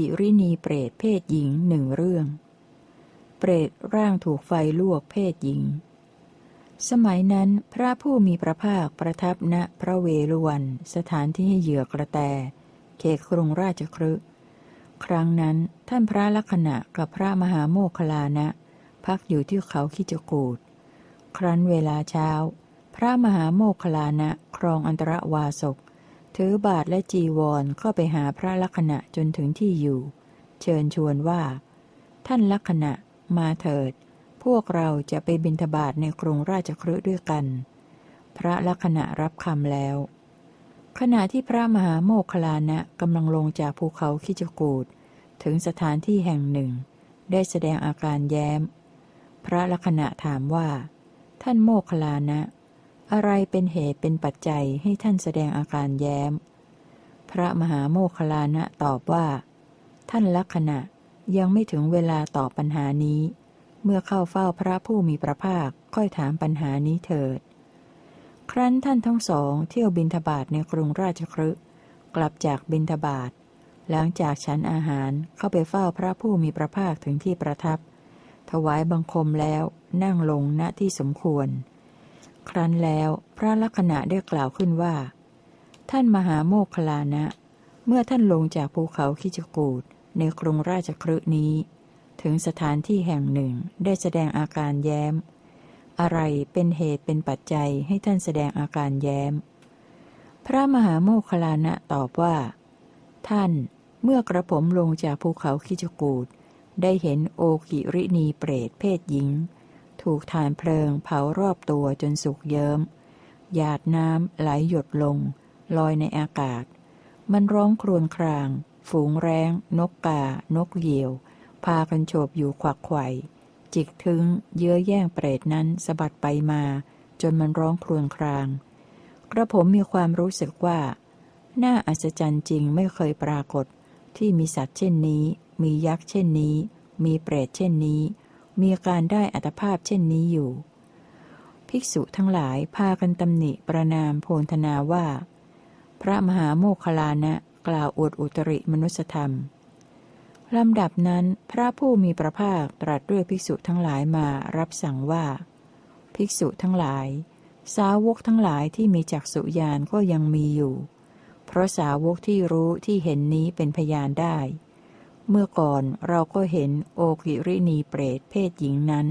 กิรินีเปรตเพศหญิงหนึ่งเรื่อง เปรตร่างถูกไฟลวกเพศหญิง สมัยนั้นพระผู้มีพระภาคประทับณพระเวฬุวัน สถานที่ให้เหยื่อกระแต เขตกรุงราชครึครั้งนั้นท่านพระลักษณะกับพระมหาโมคลานะ พักอยู่ที่เขาคิจกูดครั้นเวลาเช้า พระมหาโมคลานะครองอันตรวาสก ถือบาทและจีวรเข้าไปหาพระลักษณะจนถึงที่อยู่ เชิญชวนว่า ท่านลักษณะมาเถิด พวกเราจะไปบิณฑบาตในกรุงราชครืด้วยกัน พระลักษณะรับคำแล้ว ขณะที่พระมหาโมคลานะกำลังลงจากภูเขาคิจกูดถึงสถานที่แห่งหนึ่ง ได้แสดงอาการแย้ม พระลักษณะถามว่า ท่านโมคลานะ อะไรเป็นเหตุเป็นปัจจัยให้ท่านแสดงอาการแย้ม พระมหาโมคลานะตอบว่า ท่านลักษณะยังไม่ถึงเวลาตอบปัญหานี้ เมื่อเข้าเฝ้าพระผู้มีพระภาคค่อยถามปัญหานี้เถิด ครั้นท่านทั้งสองเที่ยวบินทบาทในกรุงราชครึกลับจากบินทบาทหลังจากฉันอาหารเข้าไปเฝ้าพระผู้มีพระภาคถึงที่ประทับ ถวายบังคมแล้วนั่งลงณที่สมควร ครั้นแล้วพระลักษณะได้กล่าวขึ้นว่า ท่านมหาโมคลานะ เมื่อท่านลงจากภูเขาคิจกูดในกรุงราชครืนี้ ถึงสถานที่แห่งหนึ่งได้แสดงอาการแย้ม อะไรเป็นเหตุเป็นปัจจัยให้ท่านแสดงอาการแย้ม พระมหาโมคลานะตอบว่า ท่านเมื่อกระผมลงจากภูเขาคิจกูดได้เห็นโอกิรินีเปรตเพศหญิง ถูกฐานเพลิงเผารอบตัวจนสุกเยิม้ม หยาดน้ำไหลหยดลง ลอยในอากาศ มันร้องครวญคราง ฝูงแร้ง นกกา นกเหยี่ยว พากันโฉบอยู่ขวักไขว่จิกถึง เยื้อแย่งเปรตนั้นสะบัดไปมา จนมันร้องครวญคราง กระผมมีความรู้สึกว่า น่าอัศจรรย์จริงไม่เคยปรากฏ ที่มีสัตว์เช่นนี้ มียักษ์เช่นนี้ มีเปรตเช่นนี้ มีการได้อัตภาพเช่นนี้อยู่ ภิกษุทั้งหลายพากันตำหนิประนามโพนธนาว่า พระมหาโมคลานะกล่าวอวดอุตริมนุสธรรมลำดับนั้นพระผู้มีพระภาคตรัสด้วยภิกษุทั้งหลายมารับสั่งว่า ภิกษุทั้งหลาย สาวกทั้งหลายที่มีจักษุญาณก็ยังมีอยู่ เพราะสาวกที่รู้ที่เห็นนี้เป็นพยานได้ เมื่อก่อนเราก็เห็นโอกิรินีเปรตเพศหญิงนั้น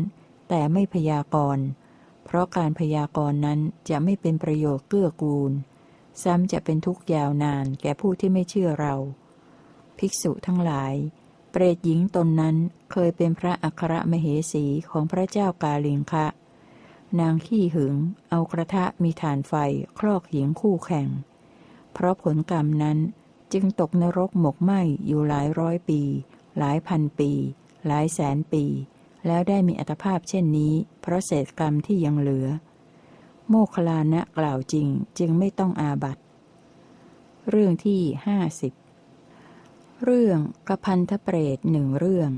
แต่ไม่พยากรณ์ เพราะการพยากรณ์นั้นจะไม่เป็นประโยชน์เกื้อกูล ซ้ำจะเป็นทุกข์ยาวนานแก่ผู้ที่ไม่เชื่อเรา ภิกษุทั้งหลาย เปรตหญิงตนนั้นเคยเป็นพระอัครมเหสีของพระเจ้ากาลิงคะ นางขี้หึง เอากระทะมีฐานไฟคลอกหญิงคู่แข่ง เพราะผลกรรมนั้น จึงตกนรกหมกไหมอยู่หลายร้อยปี หลายพันปี หลายแสนปี แล้วได้มีอัตภาพเช่นนี้ เพราะเศษกรรมที่ยังเหลือ โมคลานะกล่าวจริงจึงไม่ต้องอาบัตเรื่องที่ห้าสิบเรื่องกระพันธเปรตหนึ่งเรื่อง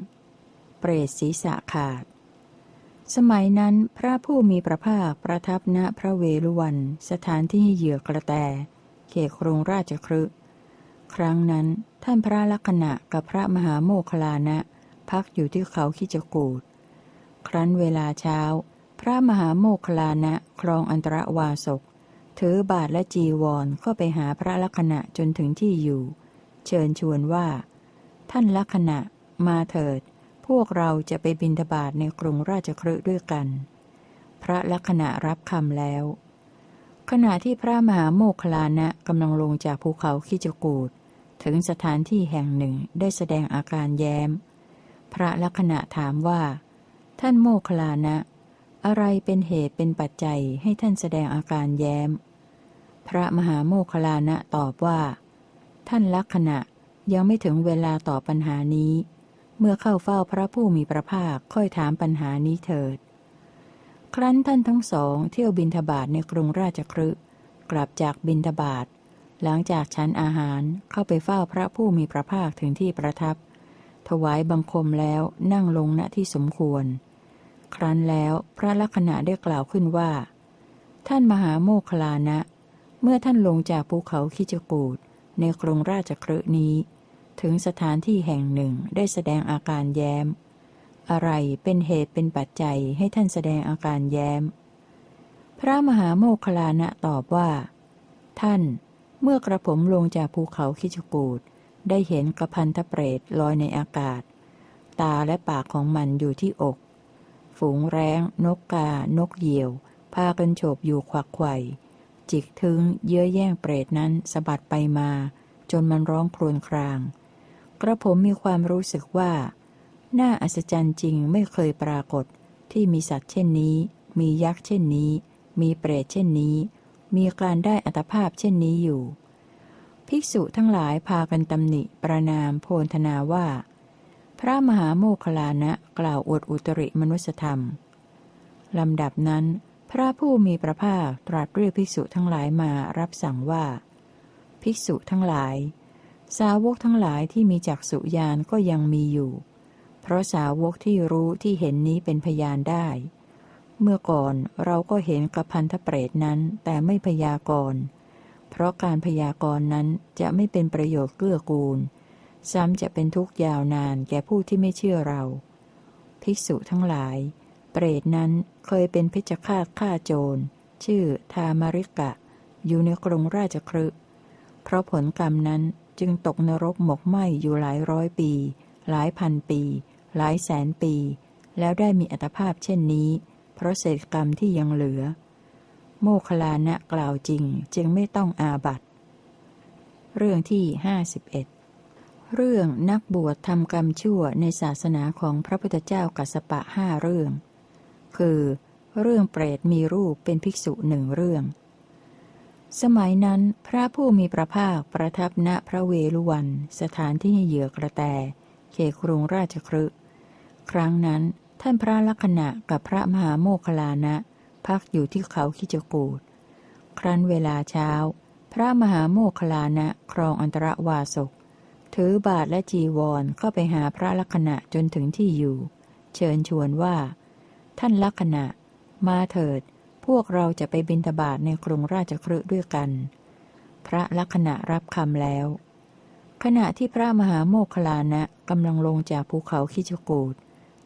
เปรตศีรษะขาด สมัยนั้นพระผู้มีพระภาคประทับณพระเวฬุวัน สถานที่เหยื่อกระแต เขตกรุงราชครึ ครั้งนั้นท่านพระลักษณะกับพระมหาโมคลานะ พักอยู่ที่เขาคิจกูดครั้นเวลาเช้า พระมหาโมคลานะครองอันตรวาสก ถือบาทและจีวรเข้าไปหาพระลักษณะจนถึงที่อยู่ เชิญชวนว่า ท่านลักษณะมาเถิด พวกเราจะไปบินทบาทในกรุงราชครืด้วยกัน พระลักษณะรับคำแล้ว ขณะที่พระมหาโมคลานะกำลังลงจากภูเขาคิจกูด ถึงสถานที่แห่งหนึ่งได้แสดงอาการแย้ม พระลักษณะถามว่า ท่านโมคลานะ อะไรเป็นเหตุเป็นปัจจัยให้ท่านแสดงอาการแย้ม พระมหาโมคลานะตอบว่า ท่านลักษณะยังไม่ถึงเวลาตอบปัญหานี้ เมื่อเข้าเฝ้าพระผู้มีพระภาคค่อยถามปัญหานี้เถิด ครั้นท่านทั้งสองเที่ยวบินทบาทในกรุงราชครึกลับจากบินทบาท หลังจากฉันอาหารเข้าไปเฝ้าพระผู้มีพระภาคถึงที่ประทับ ถวายบังคมแล้วนั่งลงณที่สมควร ครั้นแล้วพระลักษณะได้กล่าวขึ้นว่า ท่านมหาโมคลานะ เมื่อท่านลงจากภูเขาคิจกูดในกรุงราชครนี้ ถึงสถานที่แห่งหนึ่งได้แสดงอาการแย้ม อะไรเป็นเหตุเป็นปัจจัยให้ท่านแสดงอาการแย้ม พระมหาโมคคลานะตอบว่า ท่าน เมื่อกระผมลงจากภูเขาคิจกูดได้เห็นกระพันธเปรตลอยในอากาศ ตาและปากของมันอยู่ที่อก ฝูงแร้ง นกกา นกเหยี่ยว พากันโฉบอยู่ควักไข่จิกถึงเยื่อแย่งเปรตนั้นสะบัดไปมา จนมันร้องครวญคราง กระผมมีความรู้สึกว่า น่าอัศจรรย์จริงไม่เคยปรากฏที่มีสัตว์เช่นนี้ มียักษ์เช่นนี้ มีเปรตเช่นนี้ มีการได้อัตภาพเช่นนี้อยู่ ภิกษุทั้งหลายพากันตำหนิ ประนามโพนธนาว่า พระมหาโมคลานะกล่าวอวดอุตริมนุสธรรมลำดับนั้น พระผู้มีพระภาคตรัสเรียกภิกษุทั้งหลายมารับสั่งว่า ภิกษุทั้งหลาย สาวกทั้งหลายที่มีจักษุญาณก็ยังมีอยู่ เพราะสาวกที่รู้ที่เห็นนี้เป็นพยานได้ เมื่อก่อนเราก็เห็นกับพันธเปรตนั้น แต่ไม่พยากรณ์เพราะการพยากรณ์นั้นจะไม่เป็นประโยชน์เกื้อกูล ซ้ำจะเป็นทุกข์ยาวนานแก่ผู้ที่ไม่เชื่อเรา ภิกษุทั้งหลาย เปรตนั้นเคยเป็นเพชฌฆาตฆ่าโจร ชื่อทามาริกะ อยู่ในกรุงราชครึเพราะผลกรรมนั้นจึงตกนรกหมกไหมอยู่หลายร้อยปี หลายพันปี หลายแสนปี แล้วได้มีอัตภาพเช่นนี้ เพราะเศษกรรมที่ยังเหลือ โมคลานะกล่าวจริงจึงไม่ต้องอาบัตเรื่องที่ห้าสิบเอ็ดเรื่องนักบวชทำกรรมชั่วในศาสนาของพระพุทธเจ้ากัสปะห้าเรื่อง คือ เรื่องเปรตมีรูปเป็นภิกษุหนึ่งเรื่อง สมัยนั้นพระผู้มีพระภาคประทับณพระเวลุวัน สถานที่เหยื่อกระแต เขตกรุงราชครึครั้งนั้น ท่านพระลักษณะกับพระมหาโมคลานะ พักอยู่ที่เขาคิจกูดครั้นเวลาเช้า พระมหาโมคลานะครองอันตรวาสก ถือบาทและจีวรเข้าไปหาพระลักษณะจนถึงที่อยู่ เชิญชวนว่า ท่านลักษณะ มาเถิด พวกเราจะไปบินทบาทในกรุงราชครืด้วยกัน พระลักษณะรับคำแล้ว ขณะที่พระมหาโมคคลานะกำลังลงจากภูเขาคิจกูด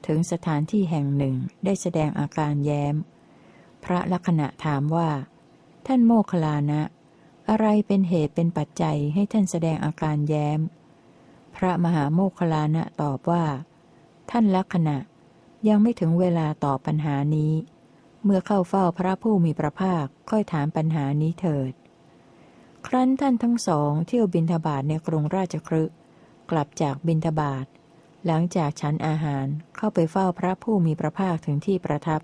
ถึงสถานที่แห่งหนึ่งได้แสดงอาการแย้ม พระลักษณะถามว่า ท่านโมคลานะ อะไรเป็นเหตุเป็นปัจจัยให้ท่านแสดงอาการแย้ม พระมหาโมคคลานะตอบว่า ท่านลักษณะยังไม่ถึงเวลาตอบปัญหานี้ เมื่อเข้าเฝ้าพระผู้มีพระภาคค่อยถามปัญหานี้เถิด ครั้นท่านทั้งสองเที่ยวบินทบาทในกรุงราชครึกลับจากบินทบาท หลังจากฉันอาหารเข้าไปเฝ้าพระผู้มีพระภาคถึงที่ประทับ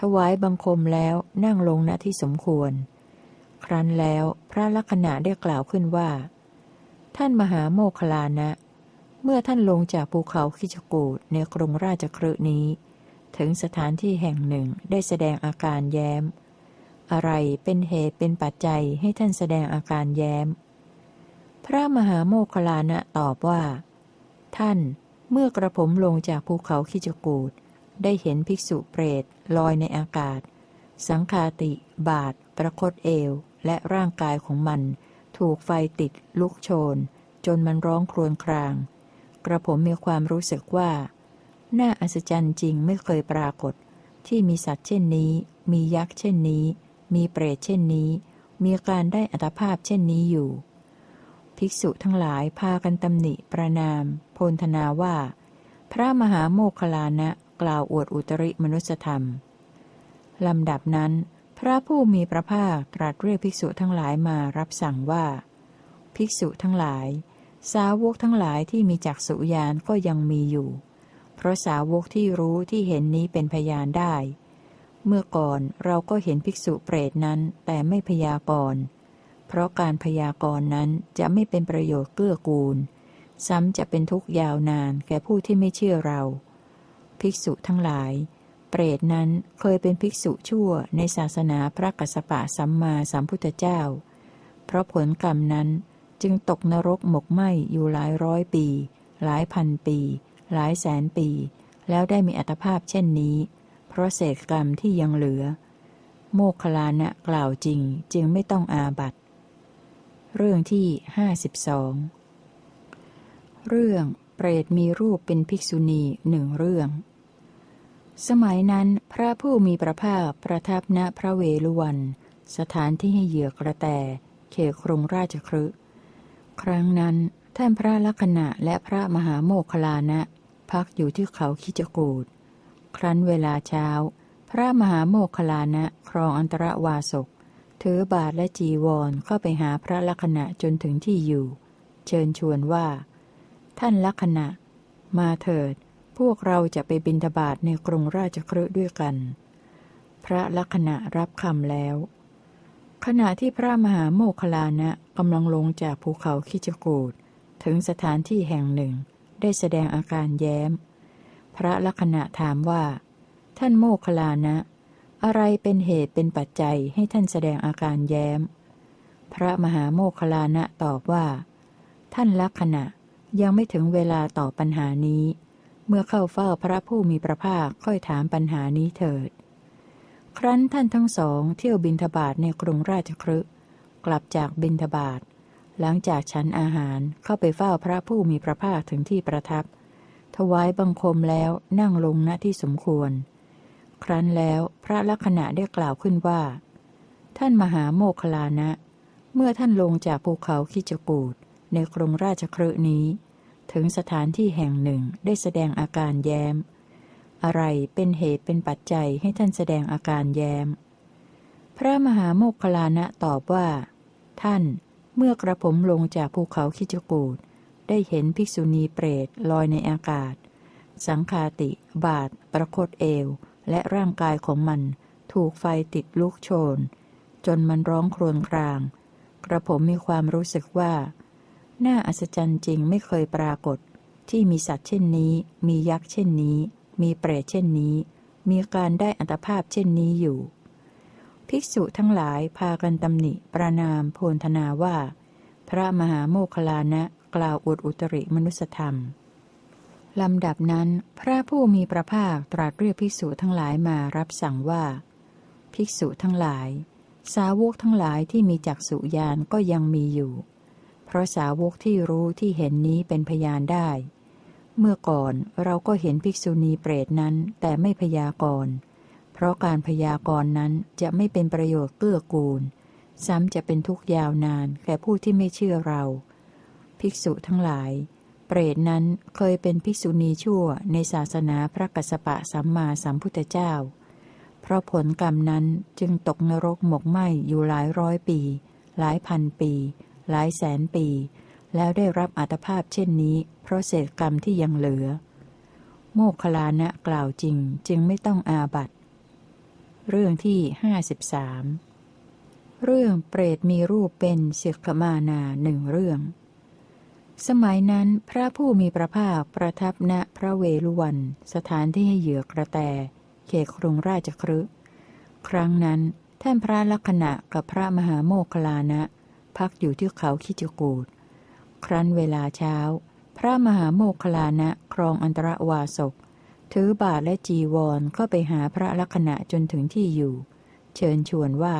ถวายบังคมแล้วนั่งลงณที่สมควร ครั้นแล้วพระลักษณะได้กล่าวขึ้นว่า ท่านมหาโมคลานะ เมื่อท่านลงจากภูเขาคิจกูดในกรุงราชครืนี้ ถึงสถานที่แห่งหนึ่งได้แสดงอาการแย้ม อะไรเป็นเหตุเป็นปัจจัยให้ท่านแสดงอาการแย้ม พระมหาโมคลานะตอบว่า ท่าน เมื่อกระผมลงจากภูเขาคิจกูดได้เห็นภิกษุเปรตลอยในอากาศ สังคาติ บาท ประคตเอว และร่างกายของมัน ถูกไฟติด ลุกโชน จนมันร้องครวญคราง กระผมมีความรู้สึกว่า น่าอัศจรรย์จริงไม่เคยปรากฏ ที่มีสัตว์เช่นนี้ มียักษ์เช่นนี้ มีเปรตเช่นนี้ มีการได้อัตภาพเช่นนี้อยู่ ภิกษุทั้งหลายพากันตำหนิประนาม โพลธนาว่า พระมหาโมคลานะกล่าวอวดอุตริมนุสธรรมลำดับนั้น พระผู้มีพระภาคตรัสเรียกภิกษุทั้งหลายมารับสั่งว่า ภิกษุทั้งหลาย สาวกทั้งหลายที่มีจักษุญาณก็ยังมีอยู่ เพราะสาวกที่รู้ที่เห็นนี้เป็นพยานได้ เมื่อก่อนเราก็เห็นภิกษุเปรตนั้นแต่ไม่พยากรณ์ เพราะการพยากรณ์นั้นจะไม่เป็นประโยชน์เกื้อกูล ซ้ำจะเป็นทุกข์ยาวนานแก่ผู้ที่ไม่เชื่อเรา ภิกษุทั้งหลาย เปรตนั้นเคยเป็นภิกษุชั่วในศาสนาพระกัสสปะสัมมาสัมพุทธเจ้า เพราะผลกรรมนั้นจึงตกนรกหมกไหมอยู่หลายร้อยปี หลายพันปี หลายแสนปี แล้วได้มีอัตภาพเช่นนี้ เพราะเศษกรรมที่ยังเหลือ โมคลานะกล่าวจริงจึงไม่ต้องอาบัต เรื่องที่ห้าสิบสองเรื่องเปรตมีรูปเป็นภิกษุณีหนึ่งเรื่อง สมัยนั้นพระผู้มีพระภาคประทับณพระเวฬุวัน สถานที่ให้เหยื่อกระแต เขตกรุงราชครึครั้งนั้นท่านพระลักษณะและพระมหาโมคลานะ พักอยู่ที่เขาคิจกูดครั้นเวลาเช้า พระมหาโมคคลานะครองอันตรวาสก ถือบาทและจีวรเข้าไปหาพระลักษณะจนถึงที่อยู่ เชิญชวนว่า ท่านลักษณะ มาเถิด พวกเราจะไปบินทบาทในกรุงราชครืด้วยกัน พระลักษณะรับคำแล้ว ขณะที่พระมหาโมคลานะกำลังลงจากภูเขาคิจกูดถึงสถานที่แห่งหนึ่ง ได้แสดงอาการแย้ม พระลักษณะถามว่า ท่านโมคลานะ อะไรเป็นเหตุเป็นปัจจัยให้ท่านแสดงอาการแย้ม พระมหาโมคลานะตอบว่า ท่านลักษณะยังไม่ถึงเวลาตอบปัญหานี้ เมื่อเข้าเฝ้าพระผู้มีพระภาคค่อยถามปัญหานี้เถิด ครั้นท่านทั้งสองเที่ยวบินทบาทในกรุงราชครึกลับจากบินทบาท หลังจากฉันอาหารเข้าไปเฝ้าพระผู้มีพระภาคถึงที่ประทับ ถวายบังคมแล้วนั่งลงณที่สมควร ครั้นแล้วพระลักษณะได้กล่าวขึ้นว่า ท่านมหาโมคลานะ เมื่อท่านลงจากภูเขาคิจกูดในกรุงราชครืนี้ ถึงสถานที่แห่งหนึ่งได้แสดงอาการแย้ม อะไรเป็นเหตุเป็นปัจจัยให้ท่านแสดงอาการแย้ม พระมหาโมคลานะตอบว่า ท่านเมื่อกระผมลงจากภูเขาคิจกูดได้เห็นภิกษุณีเปรตลอยในอากาศ สังคาติ บาท ประคตเอว และร่างกายของมันถูกไฟติดลุกโชน จนมันร้องครวญคราง กระผมมีความรู้สึกว่า น่าอัศจรรย์จริงไม่เคยปรากฏ ที่มีสัตว์เช่นนี้ มียักษ์เช่นนี้ มีเปรตเช่นนี้ มีการได้อัตภาพเช่นนี้อยู่ ภิกษุทั้งหลายพากันตำหนิประนามโพลธนาว่า พระมหาโมคลานะกล่าวอวดอุตริมนุสธรรม ลำดับนั้นพระผู้มีพระภาคตรัสเรียกภิกษุทั้งหลายมารับสั่งว่า ภิกษุทั้งหลาย สาวกทั้งหลายที่มีจักษุญาณก็ยังมีอยู่ เพราะสาวกที่รู้ที่เห็นนี้เป็นพยานได้ เมื่อก่อนเราก็เห็นภิกษุณีเปรตนั้นแต่ไม่พยากรณ์เพราะการพยากรณ์นั้นจะไม่เป็นประโยชน์เกื้อกูล ซ้ำจะเป็นทุกข์ยาวนานแก่ผู้ที่ไม่เชื่อเรา ภิกษุทั้งหลาย เปรตนั้นเคยเป็นภิกษุณีชั่วในศาสนาพระกัสสปะสัมมาสัมพุทธเจ้า เพราะผลกรรมนั้นจึงตกนรกหมกไหมอยู่หลายร้อยปี หลายพันปี หลายแสนปี แล้วได้รับอัตภาพเช่นนี้ เพราะเศษกรรมที่ยังเหลือ โมคคลานะกล่าวจริงจึงไม่ต้องอาบัตเรื่องที่ห้าสิบสามเรื่องเปรตมีรูปเป็นเสกขมานาหนึ่งเรื่อง สมัยนั้นพระผู้มีพระภาคประทับณพระเวฬุวัน สถานที่ให้เหยื่อกระแต เขตกรุงราชครึครั้งนั้นท่านพระลักษณะกับพระมหาโมคลานะ พักอยู่ที่เขาคิจกูดครั้นเวลาเช้า พระมหาโมคลานะครองอันตรวาสก ถือบาทและจีวรเข้าไปหาพระลักษณะจนถึงที่อยู่ เชิญชวนว่า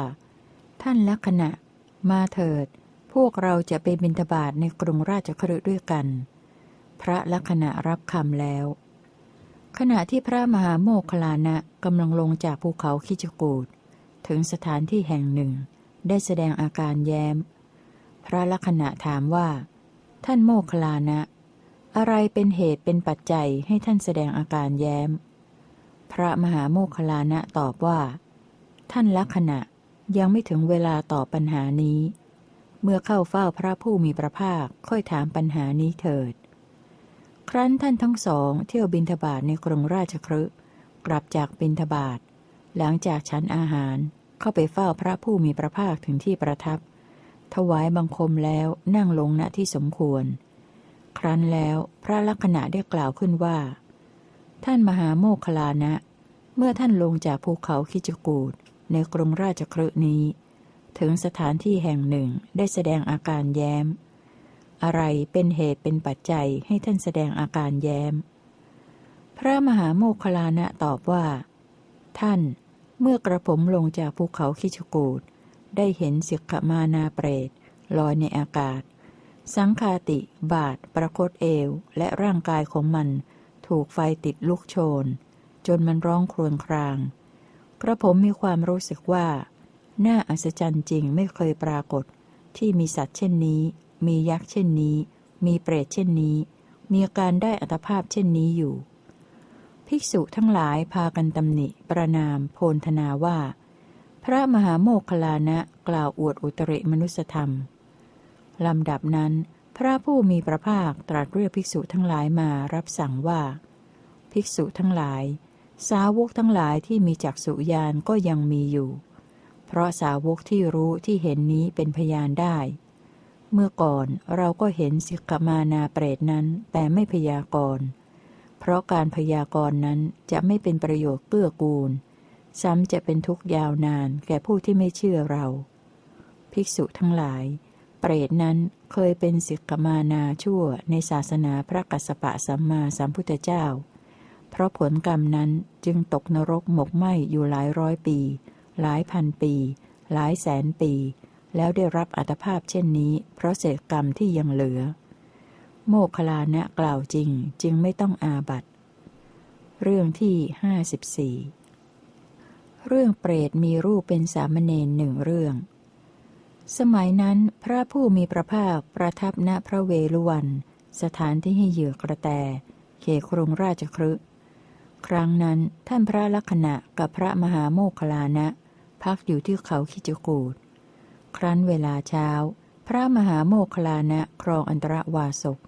ท่านลักษณะ มาเถิด วกเราจะไปบินทบาทในกรุงราชคฤห์ด้วยกัน พระลักษณะรับคำแล้ว ขณะที่พระมหาโมคลานะกำลังลงจากภูเขาคิจกูดถึงสถานที่แห่งหนึ่ง ได้แสดงอาการแย้ม พระลักษณะถามว่า ท่านโมคลานะ อะไรเป็นเหตุเป็นปัจจัยให้ท่านแสดงอาการแย้ม พระมหาโมคลานะตอบว่า ท่านลักษณะยังไม่ถึงเวลาตอบปัญหานี้ เมื่อเข้าเฝ้าพระผู้มีพระภาคค่อยถามปัญหานี้เถิด ครั้นท่านทั้งสองเที่ยวบินทบาทในกรุงราชครึกลับจากบินทบาทหลังจากฉันอาหารเข้าไปเฝ้าพระผู้มีพระภาคถึงที่ประทับ ถวายบังคมแล้วนั่งลงณที่สมควร ครั้นแล้วพระลักษณะได้กล่าวขึ้นว่า ท่านมหาโมคลานะ เมื่อท่านลงจากภูเขาคิจกูดในกรุงราชครึนี้ ถึงสถานที่แห่งหนึ่งได้แสดงอาการแย้ม อะไรเป็นเหตุเป็นปัจจัยให้ท่านแสดงอาการแย้ม พระมหาโมคลานะตอบว่า ท่านเมื่อกระผมลงจากภูเขาคิชกูดได้เห็นสิกขมานาเปรตลอยในอากาศ สังคาติ บาท ประคตเอว และร่างกายของมัน ถูกไฟติดลุกโชน จนมันร้องครวญคราง กระผมมีความรู้สึกว่า น่าอัศจรรย์จริงไม่เคยปรากฏ ที่มีสัตว์เช่นนี้ มียักษ์เช่นนี้ มีเปรตเช่นนี้ มีการได้อัตภาพเช่นนี้อยู่ ภิกษุทั้งหลายพากันตำหนิ ประนาม โพนธนาว่า พระมหาโมคคลานะกล่าวอวดอุตริมนุสธรรมลำดับนั้น พระผู้มีพระภาคตรัสเรียกภิกษุทั้งหลายมารับสั่งว่า ภิกษุทั้งหลาย สาวกทั้งหลายที่มีจักษุญาณก็ยังมีอยู่ เพราะสาวกที่รู้ที่เห็นนี้เป็นพยานได้ เมื่อก่อนเราก็เห็นสิกมานาเปรตนั้น แต่ไม่พยากรณ์เพราะการพยากรณ์นั้นจะไม่เป็นประโยชน์เกื้อกูล ซ้ำจะเป็นทุกข์ยาวนานแก่ผู้ที่ไม่เชื่อเรา ภิกษุทั้งหลาย เปรตนั้นเคยเป็นสิกมานาชั่วในศาสนาพระกัสสปะสัมมาสัมพุทธเจ้า เพราะผลกรรมนั้นจึงตกนรกหมกไหมอยู่หลายร้อยปี หลายพันปี หลายแสนปี แล้วได้รับอัตภาพเช่นนี้ เพราะเศษกรรมที่ยังเหลือ โมคลานะกล่าวจริงจึงไม่ต้องอาบัตเรื่องที่ห้าสิบสี่เรื่องเปรตมีรูปเป็นสามเณรหนึ่งเรื่อง สมัยนั้นพระผู้มีพระภาคประทับณพระเวลุวัน สถานที่ให้เหยื่อกระแต เขครุงราชครึครั้งนั้นท่านพระลักษณะกับพระมหาโมคลานะ พักอยู่ที่เขาคิจกูดครั้นเวลาเช้า พระมหาโมคลานะครองอันตรวาสก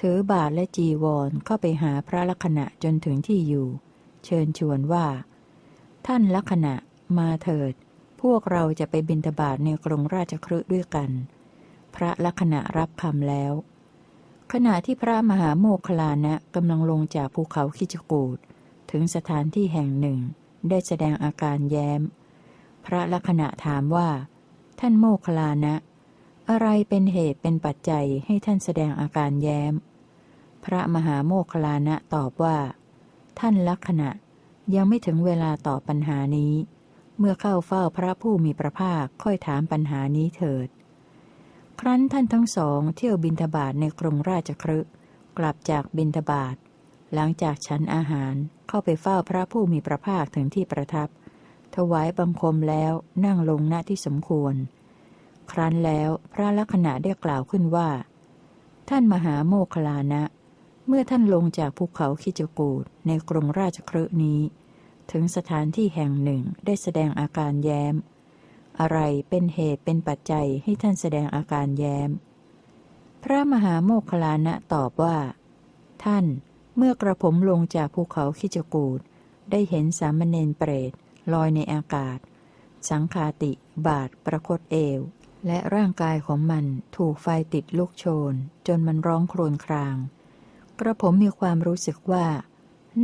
ถือบาทและจีวรเข้าไปหาพระลักษณะจนถึงที่อยู่ เชิญชวนว่า ท่านลักษณะมาเถิด พวกเราจะไปบินทบาทในกรุงราชครืด้วยกัน พระลักษณะรับคำแล้ว ขณะที่พระมหาโมคลานะกำลังลงจากภูเขาคิจกูดถึงสถานที่แห่งหนึ่ง ได้แสดงอาการแย้ม พระลักษณะถามว่า ท่านโมคลานะ อะไรเป็นเหตุเป็นปัจจัยให้ท่านแสดงอาการแย้ม พระมหาโมคลานะตอบว่า ท่านลักษณะยังไม่ถึงเวลาตอบปัญหานี้ เมื่อเข้าเฝ้าพระผู้มีพระภาคค่อยถามปัญหานี้เถิด ครั้นท่านทั้งสองเที่ยวบินทบาทในกรุงราชครึกลับจากบินทบาทหลังจากฉันอาหารเข้าไปเฝ้าพระผู้มีพระภาคถึงที่ประทับ ถวายบังคมแล้วนั่งลงณที่สมควร ครั้นแล้วพระลักษณะได้กล่าวขึ้นว่า ท่านมหาโมคลานะ เมื่อท่านลงจากภูเขาคิจกูดในกรุงราชครึนี้ ถึงสถานที่แห่งหนึ่งได้แสดงอาการแย้ม อะไรเป็นเหตุเป็นปัจจัยให้ท่านแสดงอาการแย้ม พระมหาโมคคลานะตอบว่า ท่านเมื่อกระผมลงจากภูเขาคิจกูดได้เห็นสามเณรเปรต ลอยในอากาศ สังคาติบาทประคตเอว และร่างกายของมันถูกไฟติดลุกโชน จนมันร้องครวญคราง กระผมมีความรู้สึกว่า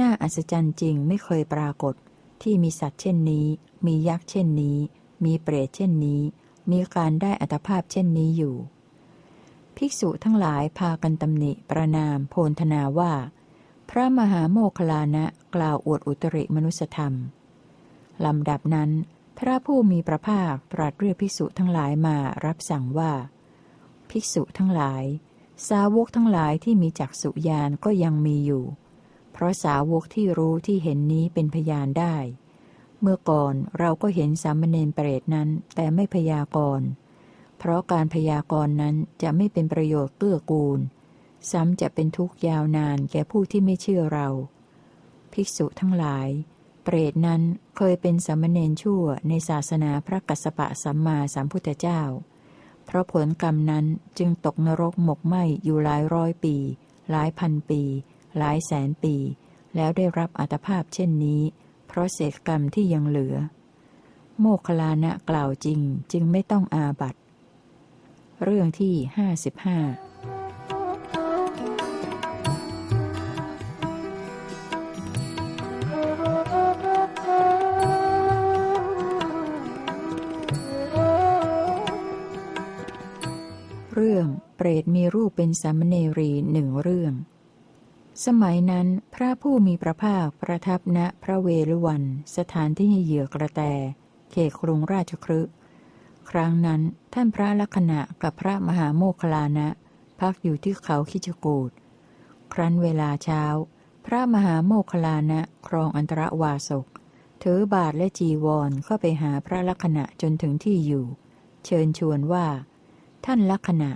น่าอัศจรรย์จริงไม่เคยปรากฏ ที่มีสัตว์เช่นนี้ มียักษ์เช่นนี้ มีเปรตเช่นนี้ มีการได้อัตภาพเช่นนี้อยู่ ภิกษุทั้งหลายพากันตำหนิประนามโพนธนาว่า พระมหาโมคลานะกล่าวอวดอุตริมนุสธรรม ลำดับนั้น พระผู้มีพระภาคตรัสเรียกภิกษุทั้งหลายมารับสั่งว่า ภิกษุทั้งหลาย สาวกทั้งหลายที่มีจักษุญาณก็ยังมีอยู่ เพราะสาวกที่รู้ที่เห็นนี้เป็นพยานได้ เมื่อก่อนเราก็เห็นสามเณรเปรตนั้นแต่ไม่พยากรณ์เพราะการพยากรณ์นั้นจะไม่เป็นประโยชน์เกื้อกูล ซ้ำจะเป็นทุกข์ยาวนานแก่ผู้ที่ไม่เชื่อเรา ภิกษุทั้งหลาย เปรตนั้นเคยเป็นสามเณรชั่วในศาสนาพระกัสสปะสัมมาสัมพุทธเจ้า เพราะผลกรรมนั้นจึงตกนรกหมกไหมอยู่หลายร้อยปี หลายพันปี หลายแสนปี แล้วได้รับอัตภาพเช่นนี้ เพราะเศษกรรมที่ยังเหลือ โมคลานะกล่าวจริงจึงไม่ต้องอาบัตเรื่องที่ห้าสิบห้า เรื่องเปรตมีรูปเป็นสามเณรีหนึ่งเรื่อง สมัยนั้นพระผู้มีพระภาคประทับณพระเวรุวัน สถานที่เหยื่อกระแต เขตกรุงราชครึครั้งนั้นท่านพระลักษณะกับพระมหาโมคลานะ พักอยู่ที่เขาคิจกูดครั้นเวลาเช้า พระมหาโมคคลานะครองอันตรวาสกถือบาทและจีวรเข้าไปหาพระลักษณะจนถึงที่อยู่ เชิญชวนว่า ท่านลักษณะ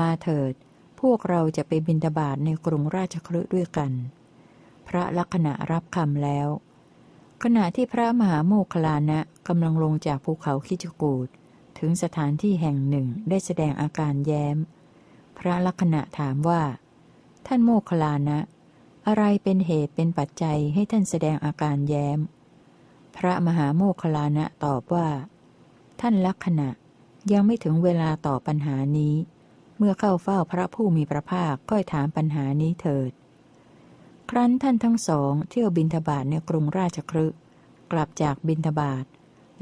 มาเถิด พวกเราจะไปบินตบาทในกรุงราชคฤห์ด้วยกัน พระลักษณะรับคำแล้ว ขณะที่พระมหาโมคลานะกำลังลงจากภูเขาคิจกูดถึงสถานที่แห่งหนึ่งได้แสดงอาการแย้ม พระลักษณะถามว่า ท่านโมคลานะ อะไรเป็นเหตุเป็นปัจจัยให้ท่านแสดงอาการแย้ม พระมหาโมคคลานะตอบว่า ท่านลักษณะ ยังไม่ถึงเวลาต่อปัญหานี้ เมื่อเข้าเฝ้าพระผู้มีพระภาคก็ถามปัญหานี้เถิด ครั้นท่านทั้งสองเที่ยวบินทบาทในกรุงราชครึกลับจากบินทบาท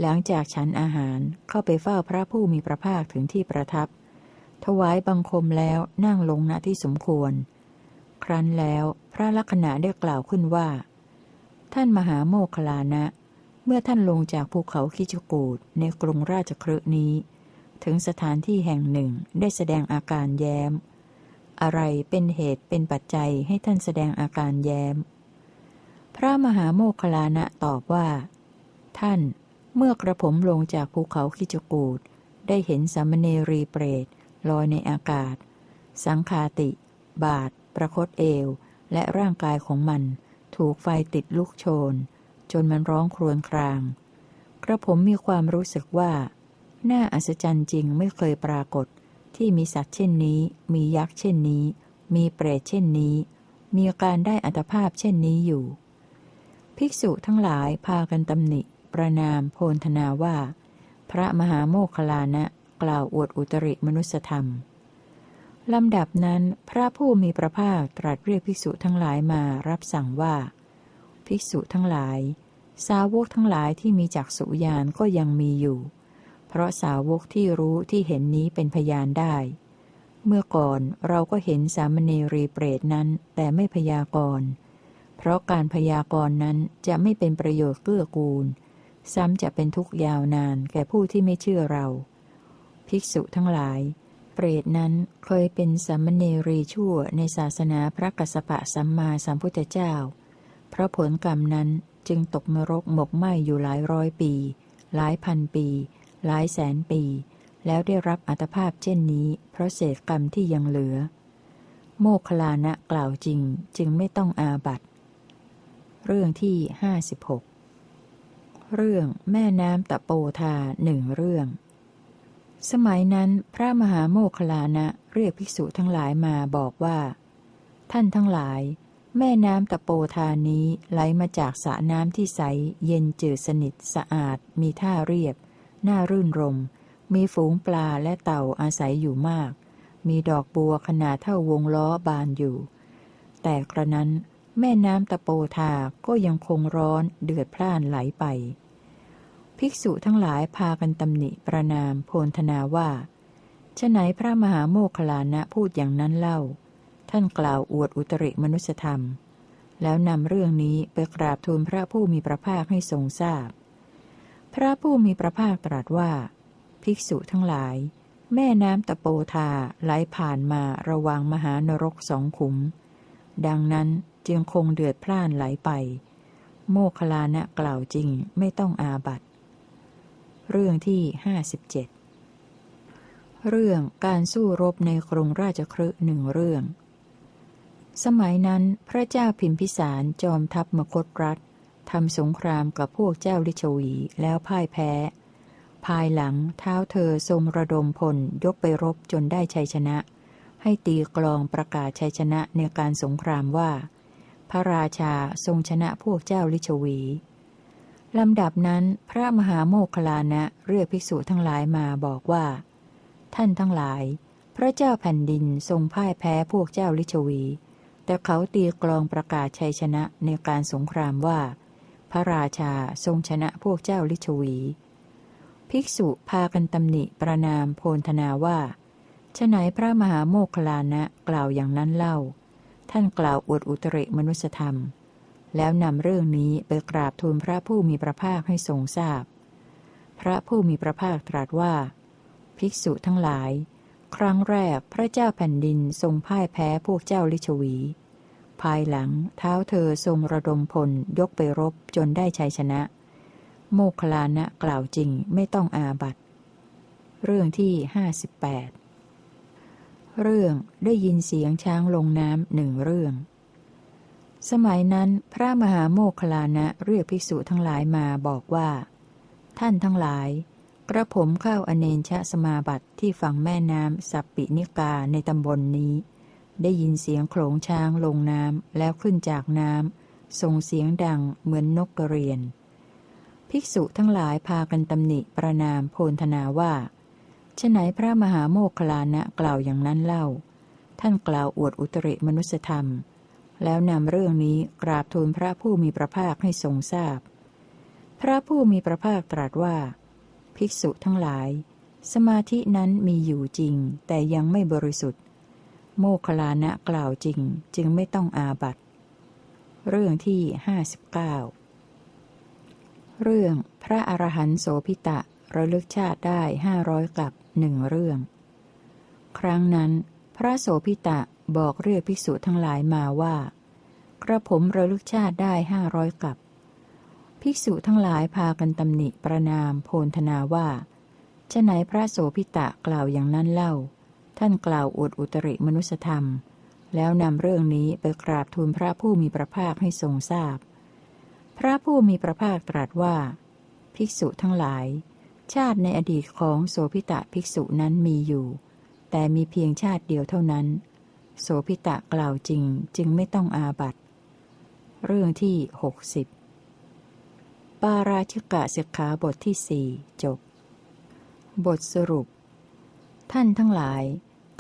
หลังจากฉันอาหารเข้าไปเฝ้าพระผู้มีพระภาคถึงที่ประทับ ถวายบังคมแล้วนั่งลงณที่สมควร ครั้นแล้วพระลักษณะได้กล่าวขึ้นว่า ท่านมหาโมคลานะ เมื่อท่านลงจากภูเขาคิจกูดในกรุงราชครืนี้ ถึงสถานที่แห่งหนึ่งได้แสดงอาการแย้ม อะไรเป็นเหตุเป็นปัจจัยให้ท่านแสดงอาการแย้ม พระมหาโมคลานะตอบว่า ท่านเมื่อกระผมลงจากภูเขาคิจกูดได้เห็นสามเณรีเปรตลอยในอากาศ สังคาติ บาท ประคตเอว และร่างกายของมัน ถูกไฟติดลุกโชน จนมันร้องครวญคราง กระผมมีความรู้สึกว่า น่าอัศจรรย์จริงไม่เคยปรากฏ ที่มีสัตว์เช่นนี้ มียักษ์เช่นนี้ มีเปรตเช่นนี้ มีการได้อัตภาพเช่นนี้อยู่ ภิกษุทั้งหลายพากันตำหนิ ประนาม โพนธนาว่า พระมหาโมคคลานะ กล่าวอวดอุตริมนุสธรรมลำดับนั้นพระผู้มีพระภาคตรัสเรียกภิกษุทั้งหลายมารับสั่งว่า ภิกษุทั้งหลาย สาวกทั้งหลายที่มีจักสุญานก็ยังมีอยู่ เพราะสาวกที่รู้ที่เห็นนี้เป็นพยานได้ เมื่อก่อนเราก็เห็นสามเณรีเปรตนั้นแต่ไม่พยากรณ์เพราะการพยากรณ์นั้นจะไม่เป็นประโยชน์เกื้อกูล ซ้ำจะเป็นทุกข์ยาวนานแก่ผู้ที่ไม่เชื่อเรา ภิกษุทั้งหลาย เปรตนั้นเคยเป็นสัมเนรีชั่วในศาสนาพระกัสสปะสัมมาสัมพุทธเจ้า เพราะผลกรรมนั้นจึงตกนรกหมกไหมอยู่หลายร้อยปี หลายพันปี หลายแสนปี แล้วได้รับอัตภาพเช่นนี้เพราะเศษกรรมที่ยังเหลือ โมคลานะกล่าวจริงจึงไม่ต้องอาบัตเรื่องที่ห้าสิบหกเรื่องแม่น้ำตะโปธาหนึ่งเรื่อง สมัยนั้นพระมหาโมคลานะเรียกภิกษุทั้งหลายมาบอกว่า ท่านทั้งหลาย แม่น้ำตะโปธานี้ไหลมาจากสระน้ำที่ใส เย็นจืดสนิทสะอาดมีท่าเรียบ น่ารื่นรม มีฝูงปลาและเต่าอาศัยอยู่มาก มีดอกบัวขนาดเท่าวงล้อบานอยู่ แต่กระนั้น แม่น้ำตะโปธาก็ยังคงร้อนเดือดพล่านไหลไป ภิกษุทั้งหลายพากันตำหนิประนามโพนธนาว่าฉไหนพระมหาโมคลานะพูดอย่างนั้นเล่า ท่านกล่าวอวดอุตริมนุสธรรม แล้วนำเรื่องนี้ไปกราบทูลพระผู้มีพระภาคให้ทรงทราบ พระผู้มีพระภาคตรัสว่า ภิกษุทั้งหลาย แม่น้ำตะโปธาไหลผ่านมาระวังมหานรกสองขุม ดังนั้นจึงคงเดือดพล่านไหลไป โมคลานะกล่าวจริงไม่ต้องอาบัตเรื่องที่ห้าสิบเจ็ดเรื่องการสู้รบในกรุงราชครืหนึ่งเรื่อง สมัยนั้นพระเจ้าพิมพิสารจอมทัพมคตรัฐ ทำสงครามกับพวกเจ้าลิชวีแล้วพ่ายแพ้ ภายหลังเท้าเธอทรงระดมพลยกไปรบจนได้ชัยชนะ ให้ตีกลองประกาศชัยชนะในการสงครามว่า พระราชาทรงชนะพวกเจ้าลิชวีลำดับนั้นพระมหาโมคลานะเรียกภิกษุทั้งหลายมาบอกว่า ท่านทั้งหลาย พระเจ้าแผ่นดินทรงพ่ายแพ้พวกเจ้าลิชวี แต่เขาตีกลองประกาศชัยชนะในการสงครามว่า พระราชาทรงชนะพวกเจ้าลิชวี ภิกษุพากันตำหนิประนามโพนธนาว่าฉไหนพระมหาโมคลานะกล่าวอย่างนั้นเล่า ท่านกล่าวอวดอุตริมนุสธรรม แล้วนำเรื่องนี้ไปกราบทูลพระผู้มีพระภาคให้ทรงทราบพพระผู้มีพระภาคตรัสว่า ภิกษุทั้งหลาย ครั้งแรกพระเจ้าแผ่นดินทรงพ่ายแพ้พวกเจ้าลิชวี ภายหลังเท้าเธอทรงระดมพลยกไปรบจนได้ชัยชนะ โมคลานะกล่าวจริงไม่ต้องอาบัตเรื่องที่ห้าสิบแปดเรื่องได้ยินเสียงช้างลงน้ำหนึ่งเรื่อง สมัยนั้นพระมหาโมคคลานะเรียกภิกษุทั้งหลายมาบอกว่า ท่านทั้งหลาย กระผมเข้าอเนนชะสมาบัติที่ฝั่งแม่น้ำสัปปินิกาในตำบลนนี้ ได้ยินเสียงโขลงช้างลงน้ำแล้วขึ้นจากน้ำส่งเสียงดังเหมือนนกกระเรียน ภิกษุทั้งหลายพากันตำหนิประนามโพลธนาว่าฉไหนพระมหาโมคคลานะกล่าวอย่างนั้นเล่า ท่านกล่าวอวดอุตริมนุสธรรม แล้วนำเรื่องนี้กราบทูลพระผู้มีพระภาคให้ทรงทราบพพระผู้มีพระภาคตรัสว่า ภิกษุทั้งหลาย สมาธินั้นมีอยู่จริงแต่ยังไม่บริสุทธิ์ โมคลานะกล่าวจริง จึงไม่ต้องอาบัตเรื่องที่ห้าสิบเก้าเรื่องพระอรหันตโสพิตะระลึกชาติได้ห้าร้อยกับหนึ่งเรื่อง ครั้งนั้น พระโสพิตะบอกเรียกภิกษุทั้งหลายมาว่า กระผมระลึกชาติได้ห้าร้อยกับ ภิกษุทั้งหลายพากันตำหนิประนามโพลธนาว่าจะไหนพระโสพิตะกล่าวอย่างนั้นเล่า ท่านกล่าวอวดอุตริมนุสธรรม แล้วนำเรื่องนี้ไปกราบทูลพระผู้มีพระภาคให้ทรงทราบพพระผู้มีพระภาคตรัสว่า ภิกษุทั้งหลาย ชาติในอดีตของโสพิตะภิกษุนั้นมีอยู่ แต่มีเพียงชาติเดียวเท่านั้น โสพิตะกล่าวจริงจึงไม่ต้องอาบัตเรื่องที่หกสิบปาราชิกะสิกขาบทที่สี่จบ บทสรุป ท่านทั้งหลาย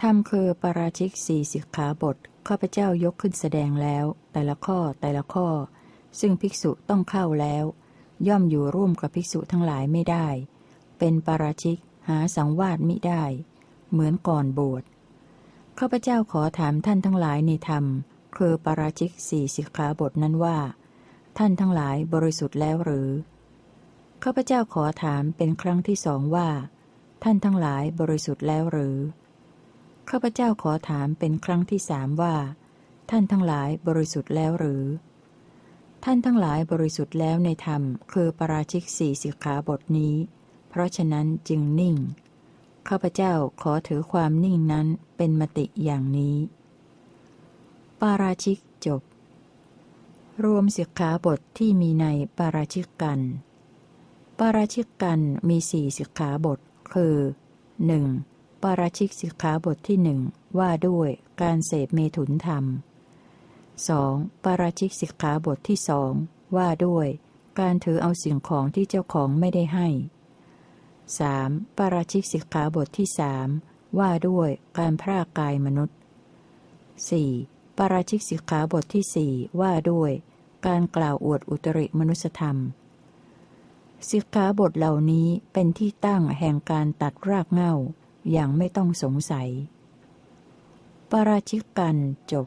ทำคือปาราชิกสี่สิกขาบทข้าพเจ้ายกขึ้นแสดงแล้ว แต่ละข้อแต่ละข้อ ซึ่งภิกษุต้องเข้าแล้ว ย่อมอยู่ร่วมกับภิกษุทั้งหลายไม่ได้ เป็นปาราชิกหาสังวาสมิได้ เหมือนก่อนบวชข้าพเจ้าขอถามท่านทั้งหลายในธรรม คือปาราชิกสี่สิกขาบทนั้นว่า ท่านทั้งหลายบริสุทธิ์แล้วหรือข้าพเจ้าขอถามเป็นครั้งที่สองว่า ท่านทั้งหลายบริสุทธิ์แล้วหรือ ข้าพเจ้าขอถามเป็นครั้งที่สามว่า ท่านทั้งหลายบริสุทธิ์แล้วหรือ ท่านทั้งหลายบริสุทธิ์แล้วในธรรม คือปราชิกสี่สิกขาบทนี้ เพราะฉะนั้นจึงนิ่ง ข้าพเจ้าขอถือความนิ่งนั้นเป็นมติอย่างนี้ ปาราชิกจบ รวมสิกขาบทที่มีในปาราชิกกัน ปาราชิกกันมีสี่สิกขาบท คือ 1. ปาราชิกสิกขาบทที่หนึ่งว่าด้วยการเสพเมถุนธรรม 2. ปาราชิกสิกขาบทที่สองว่าด้วย การถือเอาสิ่งของที่เจ้าของไม่ได้ให้ 3. ปาราชิกสิกขาบทที่สว่าด้วยการพรากกายมนุษย์ 4. ปาราชิกสิกขาบทที่สว่าด้วย การกล่าวอวดอุตริมนุสธรรม สิกขาบทเหล่านี้เป็นที่ตั้งแห่งการตัดรากเง่าอย่างไม่ต้องสงสัย ปราชิกกันจบ